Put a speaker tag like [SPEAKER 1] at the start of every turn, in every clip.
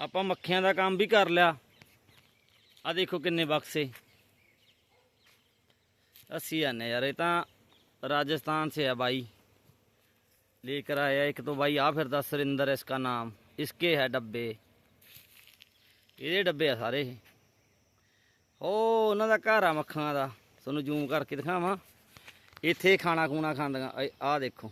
[SPEAKER 1] ਆਪਾਂ ਮੱਖੀਆਂ ਦਾ ਕੰਮ ਵੀ ਕਰ ਲਿਆ ਆ ਦੇਖੋ ਕਿੰਨੇ ਬਕਸੇ ਅਸੀਂ ਆਨੇ ਯਾਰ ਇਹ ਤਾਂ राजस्थान से है भाई लेकर आया एक तो भाई आ फिर सुरिंदर इसका नाम इसके है डब्बे ਇਹਦੇ ਡੱਬੇ ਆ ਸਾਰੇ ਇਹ। ਉਹ ਉਹਨਾਂ ਦਾ ਘਰ ਆ ਮੱਖਾਂ ਦਾ ਤੁਹਾਨੂੰ ਜ਼ੂਮ ਕਰਕੇ ਦਿਖਾਵਾਂ ਇੱਥੇ ਖਾਣਾ ਖੂਣਾ ਖਾਂਦੀਆਂ ਆਹ ਦੇਖੋ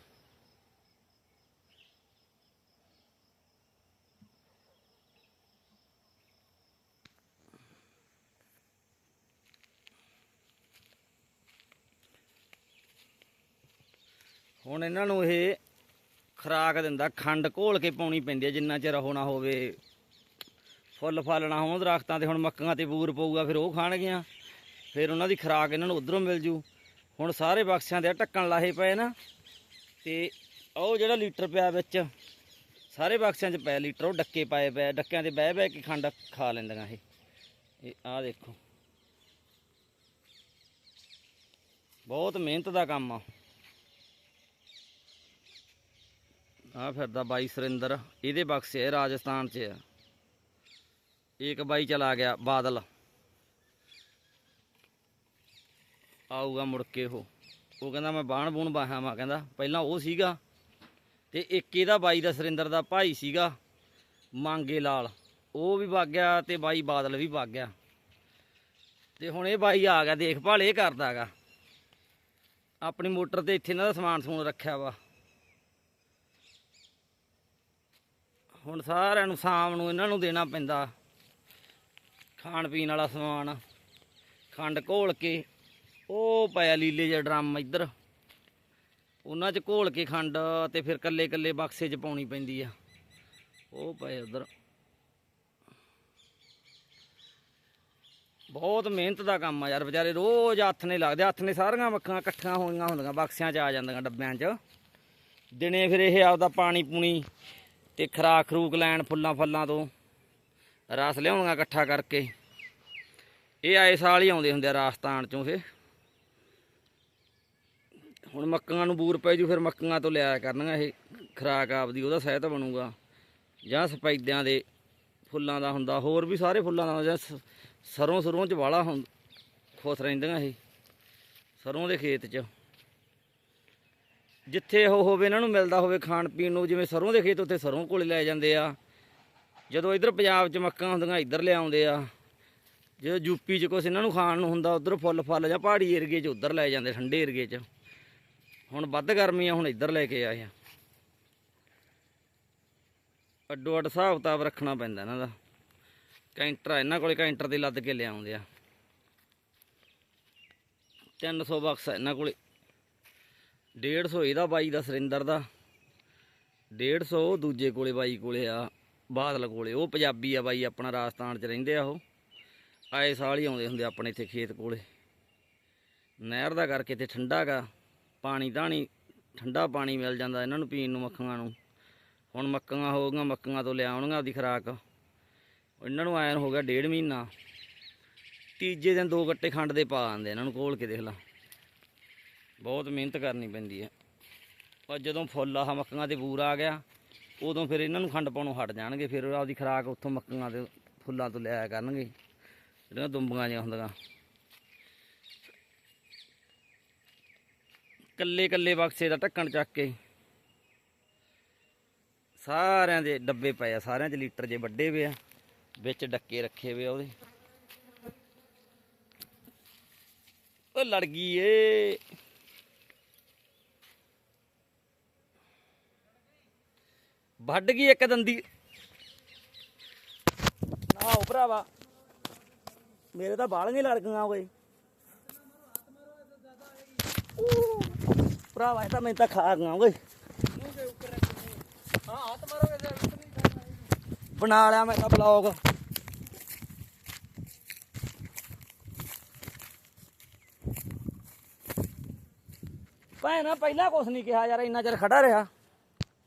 [SPEAKER 1] ਹੁਣ ਇਹਨਾਂ ਨੂੰ ਇਹ ਖਰਾਕ ਦਿੰਦਾ, ਖੰਡ ਘੋਲ ਕੇ ਪਾਉਣੀ ਪੈਂਦੀ ਹੈ, ਜਿੰਨਾ ਚਿਰ ਹੋਣਾ ਹੋਵੇ। ਫੁੱਲ ਫਾਲਣਾ ਹੋਣ ਦਰਖਤਾਂ ਤੇ, ਹੁਣ ਮੱਕਾਂ ਤੇ ਬੂਰ ਪਊਗਾ, ਫਿਰ ਉਹ ਖਾਣਗੀਆਂ। ਫਿਰ ਉਹਨਾਂ ਦੀ ਖਰਾਕ ਇਹਨਾਂ ਨੂੰ ਉਧਰੋਂ ਮਿਲ ਜੂ। ਹੁਣ ਸਾਰੇ ਬਕਸਿਆਂ ਦੇ ਢੱਕਣ ਲਾਹੇ ਪਏ ਨਾ, ਤੇ ਉਹ ਜਿਹੜਾ ਲੀਟਰ ਪਿਆ ਵਿੱਚ, ਸਾਰੇ ਬਕਸਿਆਂ 'ਚ ਪਿਆ ਲੀਟਰ, ਉਹ ਡੱਕੇ ਪਾਏ ਪਏ ਡੱਕਿਆਂ ਤੇ ਬਹਿ ਬਹਿ ਕੇ ਖੰਡ ਖਾ ਲੈਂਦੀਆਂ ਇਹ। ਇਹ ਆਹ ਦੇਖੋ। ਬਹੁਤ ਮਿਹਨਤ ਦਾ ਕੰਮ ਆ। ਆ ਫਿਰਦਾ ਬਾਈ ਸੁਰਿੰਦਰ, ਇਹਦੇ ਬਕਸੇ ਆ ਰਾਜਸਥਾਨ 'ਚ ਆ। ਇੱਕ ਬਾਈ ਚਲਾ ਗਿਆ ਬਾਦਲ। ਆਊਗਾ ਮੁੜ ਕੇ ਉਹ। ਉਹ ਕਹਿੰਦਾ, ਮੈਂ ਬਾਣ ਬੂਣ ਬਾਹਾਂ ਮਾ ਕਹਿੰਦਾ, ਪਹਿਲਾਂ ਉਹ ਸੀਗਾ ਤੇ ਇੱਕ ਇਹਦਾ ਬਾਈ ਦਾ ਸੁਰਿੰਦਰ ਦਾ ਭਾਈ ਸੀਗਾ, ਮੰਗੇ ਲਾਲ। ਉਹ ਵੀ ਵਗ ਗਿਆ ਤੇ ਬਾਈ ਬਾਦਲ ਵੀ ਵਗ ਗਿਆ। ਤੇ ਹੁਣ ਇਹ ਬਾਈ ਆ ਗਿਆ, ਦੇਖਭਾਲ ਇਹ ਕਰਦਾਗਾ। ਆਪਣੀ ਮੋਟਰ ਤੇ ਇੱਥੇ ਇਹਨਾਂ ਦਾ ਸਮਾਨ ਸਮੂਨ ਰੱਖਿਆ ਵਾ। ਹੁਣ ਸਾਰਿਆਂ ਨੂੰ ਸ਼ਾਮ ਨੂੰ ਇਹਨਾਂ ਨੂੰ ਦੇਣਾ ਪੈਂਦਾ। ਖਾਣ ਪੀਣ ਵਾਲਾ ਸਮਾਨ, ਖੰਡ ਘੋਲ ਕੇ, ਉਹ ਪਾਇਆ ਲੀਲੇ ਜਿਹਾ ਡਰਮ ਇੱਧਰ। ਉਹਨਾਂ 'ਚ ਘੋਲ ਕੇ ਖੰਡ ਤੇ ਫਿਰ ਕੱਲੇ ਕੱਲੇ ਬਕਸੇ 'ਚ ਪਾਉਣੀ ਪੈਂਦੀ ਆ। ਉਹ ਪਏ ਉਧਰ। ਬਹੁਤ ਮਿਹਨਤ ਦਾ ਕੰਮ ਆ ਯਾਰ, ਵਿਚਾਰੇ ਰੋਜ਼ ਹੱਥ ਨੇ ਲੱਗਦੇ, ਹੱਥ ਨੇ ਸਾਰੀਆਂ ਮੱਖਾਂ ਇਕੱਠੀਆਂ ਹੋਈਆਂ ਹੁੰਦੀਆਂ, ਬਕਸਿਆਂ 'ਚ ਆ ਜਾਂਦੀਆਂ ਡੱਬਿਆਂ 'ਚ। ਦਿਨੇ ਫਿਰ ਇਹ ਆਪਦਾ ਪਾਣੀ ਪੂਣੀ ਤੇ ਖਰਾਕ ਖਰੂਕ ਲੈਣ ਫੁੱਲਾਂ ਫੱਲਾਂ ਤੋਂ। ਰਸ ਲਿਆਉਂਗਾ ਇਕੱਠਾ ਕਰਕੇ। ਇਹ ਆਏ ਸਾਲ ਹੀ ਆਉਂਦੇ ਹੁੰਦੇ ਆ ਰਾਜਸਥਾਨ ਚੋਂ ਇਹ ਹੁਣ ਮੱਕਾਂ ਨੂੰ ਬੂਰ ਪੈ ਜੂ, ਫਿਰ ਮੱਕਾਂ ਤੋਂ ਲਿਆਇਆ ਕਰਨਗਾ ਇਹ ਖਰਾਕ ਆਪਦੀ, ਉਹਦਾ ਸਹਿਤ ਬਣੂਗਾ। ਜਾਂ ਸਪੈਦਿਆਂ ਦੇ ਫੁੱਲਾਂ ਦਾ ਹੁੰਦਾ, ਹੋਰ ਵੀ ਸਾਰੇ ਫੁੱਲਾਂ ਦਾ, ਜਾਂ ਸ- ਸਰੋਂ ਸਰੋਂ ਚ ਵਾਲਾ ਹੁੰ, ਖੁਸ਼ ਰਹਿੰਦੀਆਂ ਇਹ। ਸਰੋਂ ਦੇ ਖੇਤ 'ਚ। ਜਿੱਥੇ ਉਹ ਹੋਵੇ, ਇਹਨਾਂ ਨੂੰ ਮਿਲਦਾ ਹੋਵੇ ਖਾਣ ਪੀਣ ਨੂੰ, ਜਿਵੇਂ ਸਰੋਂ ਦੇ ਖੇਤ ਉੱਥੇ ਸਰੋਂ ਕੋਲੇ ਲੈ ਜਾਂਦੇ ਆ। ਜਦੋਂ ਇਧਰ ਪੰਜਾਬ 'ਚ ਮੱਕਾਂ ਹੁੰਦੀਆਂ, ਇੱਧਰ ਲਿਆਉਂਦੇ ਆ। ਜਦੋਂ ਯੂਪੀ 'ਚ ਕੁਛ ਇਹਨਾਂ ਨੂੰ ਖਾਣ ਨੂੰ ਹੁੰਦਾ, ਉਧਰ ਫੁੱਲ ਫਲ ਜਾਂ ਪਹਾੜੀ ਏਰੀਏ 'ਚ, ਉਧਰ ਲੈ ਜਾਂਦੇ, ਠੰਡੇ ਏਰੀਏ 'ਚ। ਹੁਣ ਵੱਧ ਗਰਮੀ ਆ ਹੁਣ ਇੱਧਰ ਲੈ ਕੇ ਆਏ ਆ। ਅੱਡੋ ਅੱਡ ਹਿਸਾਬ ਕਿਤਾਬ ਰੱਖਣਾ ਪੈਂਦਾ ਇਹਨਾਂ ਦਾ। ਕੈਂਟਰ ਇਹਨਾਂ ਕੋਲੇ ਕੈਂਟਰ ਤੇ ਲੱਦ ਕੇ ਲਿਆਉਂਦੇ ਆ। 300 ਬਕਸ ਇਹਨਾਂ ਕੋਲੇ। 150 ਇਹਦਾ ਬਾਈ ਦਾ ਸੁਰਿੰਦਰ ਦਾ। 150 ਦੂਜੇ ਕੋਲੇ ਬਾਈ ਕੋਲੇ ਆ, ਬਾਦਲ ਕੋਲੇ। ਉਹ ਪੰਜਾਬੀ ਆ ਬਾਈ, ਆਪਣਾ ਰਾਜਸਥਾਨ 'ਚ ਰਹਿੰਦੇ ਆ ਉਹ। ਆਏ ਸਾਲ ਹੀ ਆਉਂਦੇ ਹੁੰਦੇ ਆਪਣੇ ਇੱਥੇ ਖੇਤ ਕੋਲੇ। ਨਹਿਰ ਦਾ ਕਰਕੇ ਤੇ ਠੰਡਾ ਗਾ। ਪਾਣੀ ਧਾਣੀ, ਠੰਡਾ ਪਾਣੀ ਮਿਲ ਜਾਂਦਾ ਇਹਨਾਂ ਨੂੰ ਪੀਣ ਨੂੰ, ਮੱਖੀਆਂ ਨੂੰ। ਹੁਣ ਮੱਕੀਆਂ ਹੋ ਗਈਆਂ ਮੱਕੀਆਂ ਤੋਂ ਲਿਆਉਣਗੀਆਂ ਉਹਦੀ ਖੁਰਾਕ। ਇਹਨਾਂ ਨੂੰ ਆਇਨ ਹੋ ਗਿਆ ਡੇਢ ਮਹੀਨਾ। ਤੀਜੇ ਦਿਨ ਦੋ ਗੱਟੇ ਖੰਡ ਦੇ ਪਾ ਆਂਦੇ ਇਹਨਾਂ ਨੂੰ ਕੋਲ ਕੇ ਦੇਖ ਲਾ। ਬਹੁਤ ਮਿਹਨਤ ਕਰਨੀ ਪੈਂਦੀ ਹੈ। ਪਰ ਜਦੋਂ ਫੁੱਲ ਆਹ ਮੱਕੀਆਂ ਤੇ ਬੂਰ ਆ ਗਿਆ, ਉਦੋਂ ਫਿਰ ਇਹਨਾਂ ਨੂੰ ਖੰਡ ਪਾਉਣੋਂ ਹਟ ਜਾਣਗੇ, ਫਿਰ ਆਪਦੀ ਖੁਰਾਕ ਉੱਥੋਂ ਮੱਕੀਆਂ ਦੇ ਫੁੱਲਾਂ ਤੋਂ ਲਿਆਇਆ ਕਰਨਗੇ। ਜਿਹੜੀਆਂ ਦੁੰਬੀਆਂ ਜਿਹੀਆਂ ਹੁੰਦੀਆਂ। ਕੱਲੇ ਕੱਲੇ ਬਕਸੇ ਦਾ ਢੱਕਣ ਚੱਕ ਕੇ ਸਾਰਿਆਂ ਦੇ ਡੱਬੇ ਪਏ ਆ, ਸਾਰਿਆਂ 'ਚ ਲੀਟਰ ਜੇ ਵੱਡੇ ਵੇ ਆ, ਵਿੱਚ ਡੱਕੇ ਰੱਖੇ ਵੇ ਆ ਉਹਦੇ। ਉਹ ਲੜ ਗਈ ਏ। ਵੱਢ ਗਈ ਇੱਕ ਦੰਦੀ। ਨਾ ਉਹ ਭਰਾਵਾ, ਮੇਰੇ ਤਾਂ ਬਾਲ ਨਹੀਂ ਲੜ ਗਈਆਂ ਓਏ ਭਰਾਵਾ, ਇਹ ਤਾਂ ਮੈਂ ਤਾਂ ਖਾ ਗਈਆਂ ਓਏ ਬਣਾ ਲਿਆ ਮੈਂ ਤਾਂ ਬਲੌਗ। ਭੈਣਾ, ਪਹਿਲਾਂ ਕੁਛ ਨਹੀਂ ਕਿਹਾ ਯਾਰ, ਇੰਨਾ ਚਿਰ ਖੜਾ ਰਿਹਾ।